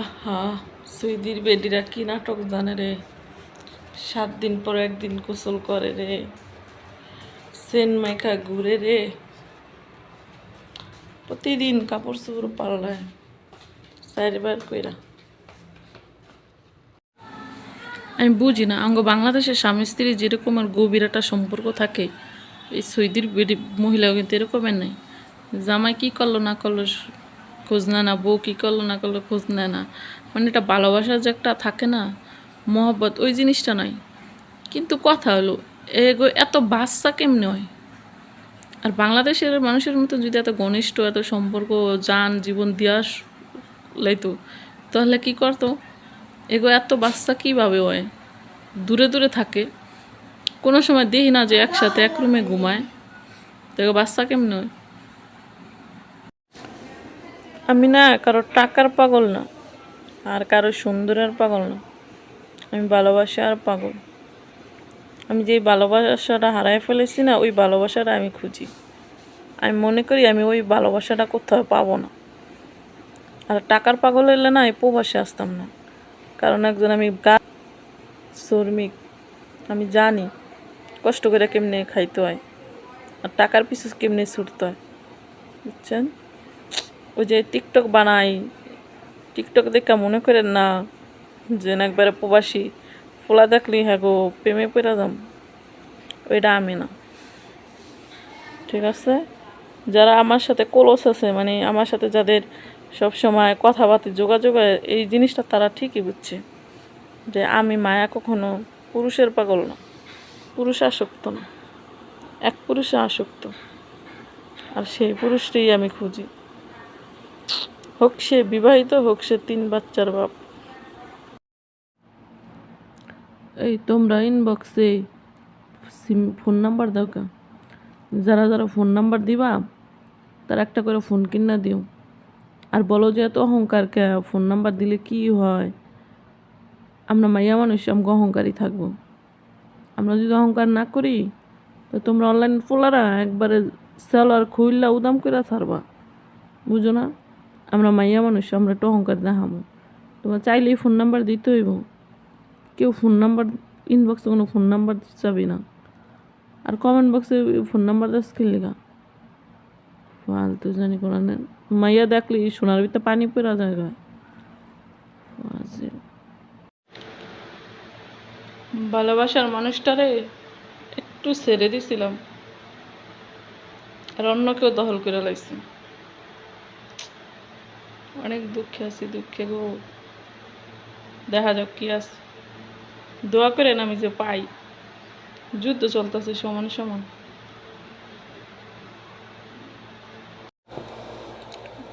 আহা, সুইদির বেডিরা কি নাটক জানে রে? সাত দিন পর একদিন গোসল করে রে। সেন মাইকা ঘুরে রে। প্রতিদিন কাপড় চোপড় পাল্লায়। চারবার কইরা। আমি বুঝি না, আঙ্গ বাংলাদেশের স্বামী স্ত্রী যেরকম আর গভীর একটা সম্পর্ক থাকে, এই সৌদির মহিলাও কিন্তু এরকমের নাই। জামাই কি করল না করল খোঁজ নেয় না, বউ কি করল না করল খোঁজ নেয় না। মানে এটা ভালোবাসার যে একটা থাকে না, মহব্বত, ওই জিনিসটা নয়। কিন্তু কথা হলো, এগো, এত বাচ্চা কেমনে হয়? আর বাংলাদেশের মানুষের মতো যদি এত ঘনিষ্ঠ, এত সম্পর্ক যান জীবন দিয়া লাইতো, তাহলে কি করতো? এগো, এত বাচ্চা কীভাবে হয়? দূরে দূরে থাকে। কোনো সময় দেখি না যে একসাথে এক রুমে ঘুমায়। তো বাচ্চা কেমনে হয়? আমি না কারও টাকার পাগল না, আর কারও সুন্দরের পাগল না। আমি ভালোবাসার পাগল। আমি যেই ভালোবাসাটা হারাই ফেলেছি না, ওই ভালোবাসাটা আমি খুঁজি। আমি মনে করি আমি ওই ভালোবাসাটা কোথাও পাবো না। আর টাকার পাগল এলে না এই প্রবাসে আসতাম না। কারণ একজন আমি গা শ্রমিক। আমি জানি কষ্ট করে কেমনে খাইতে হয়, আর টাকার পিছু কেমনে ছুটতে হয়। বুঝছেন? ওই যে টিকটক বানাই। টিকটক দেখা মনে করেন না যে না একবারে প্রবাসী। ফোলা দেখলি হ্যাঁ গো, প্রেমে পেরা যাম। ওইটা আমি না। ঠিক আছে? যারা আমার সাথে কলস আছে মানে আমার সাথে যাদের সব সময় কথাবার্তা যোগাযোগ এই জিনিসটা তারা ঠিকই বুঝছে। যে আমি মায়া কখনো পুরুষের পাগল না। পুরুষ আসক্ত না। এক পুরুষে আসক্ত। আর সেই পুরুষটাই আমি খুঁজি। হোক সে বিবাহিত, হোক সে তিন বাচ্চার বাপ। এই তোমরা ইনবক্সে সিম ফোন নাম্বার দাও কা। যারা যারা ফোন নাম্বার দিবা, তার একটা করে ফোন কিনা দিও। আর বলো যে এত অহংকার কে? ফোন নাম্বার দিলে কি হয়? আমরা মাইয়া মানুষ আমাকে অহংকারই থাকব। আমরা যদি অহংকার না করি, তো তোমরা অনলাইন ফোলারা একবারে সেলার খুইল্লা উদাম করে ছাড়বা। বুঝো না? আমরা মাইয়া মানুষ, আমরা একটু অহংকার দেখামো তোমার চাইলেই ফোন নাম্বার দিতে হইব। কেউ ফোন নাম্বার ইনবক্সে কোনো ফোন নাম্বার যাবি না। আর কমেন্ট বক্সে ফোন নাম্বার দাস খেললিগা ফালতু জানি কোনো মাইয়া দেখলি সোনার ভিতরে পানি পড়া জায়গা ভালোবাসার মানুষটারে একটু ছেড়ে দিছিলাম। আর অন্য কেউ দখল করে লাইছে। অনেক দুঃখে আছি, দুঃখে গো। দেখা যাক কি আছে। দোয়া করেন আমি যে পাই। যুদ্ধ চলতেছে সমান সমান।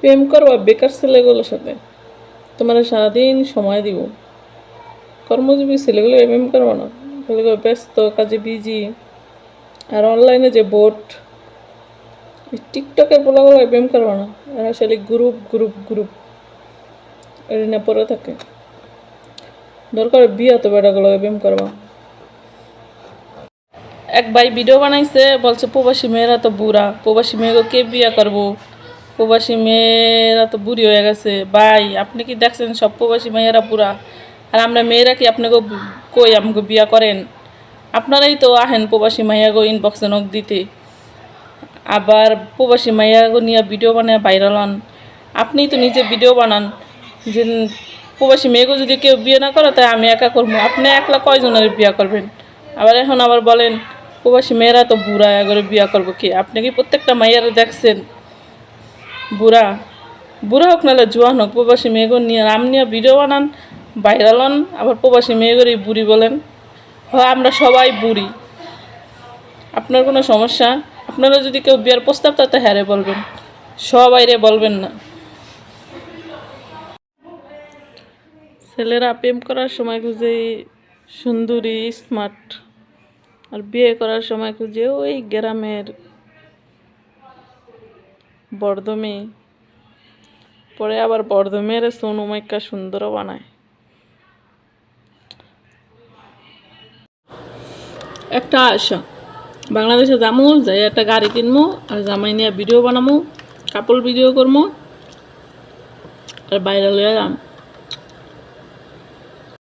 প্রেম করবা বেকার ছেলেগুলোর সাথে। তোমার সারাদিন সময় দিব। কর্মজীবী ছেলেগুলো প্রেম করব না। ব্যস্ত, কাজে বিজি আর অনলাইনে যে বোট টিকটকের পোলাগুলো প্রেম করব না। এরা আসলে গ্রুপ গ্রুপ গ্রুপ এর পরে থাকে। দরকার বিয়া তো বেটাগুলো প্রেম করবা। এক ভাই ভিডিও বানাইছে, বলছে, প্রবাসী মেয়েরা তো বুড়া। প্রবাসী মেয়েকে কে বিয়া করব? প্রবাসী মেয়েরা তো বুড়ি হয়ে গেছে। ভাই, আপনি কি দেখছেন সব প্রবাসী মেয়েরা বুড়া? আর আমরা মেয়েরা কি আপনাকে কই আমাকে বিয়া করেন? আপনারাই তো আহেন প্রবাসী মাইয়াগো ইনবক্সে নখ দিতে। আবার প্রবাসী মাইয়াগো নিয়ে ভিডিও বানায় ভাইরাল হন। আপনি তো নিজে ভিডিও বানান। যে প্রবাসী মেয়েগো যদি কেউ বিয়ে না করে, তাই আমি একা করব। আপনি একলা কয়জনের বিয়ে করবেন? আবার এখন আবার বলেন, প্রবাসী মেয়েরা তো বুড়া, এগরে বিয়ে করব কি? আপনি কি প্রত্যেকটা মাইয়ারে দেখছেন? বুড়া? বুড়া হোক নাহলে জোয়ান হোক, প্রবাসী মেয়েগো নিয়ে নাম নিয়ে ভিডিও বানান ভাইরাল হন। আবার প্রবাসী মেয়েগোরই বুড়ি বলেন। হয় আমরা সবাই বুড়ি। আপনার কোনো সমস্যা? আপনারা যদি কেউ বিয়ার প্রস্তাব তাতে হ্যারে বলবেন। সবাইরে বলবেন না। ছেলেরা প্রেম করার সময় খুঁজে সুন্দরী স্মার্ট আর বিয়ে করার সময় খুঁজে ওই গ্রামের বর্ধমে পরে আবার বর্ধমের সোনুমাইকা সুন্দরও বানায়। একটা আশা। বাংলাদেশে যাব যাই একটা গাড়ি কিনবো আর জামাই নিয়ে ভিডিও বানাবো কাপড় ভিডিও করব আর বাইরে লইয়া যাম।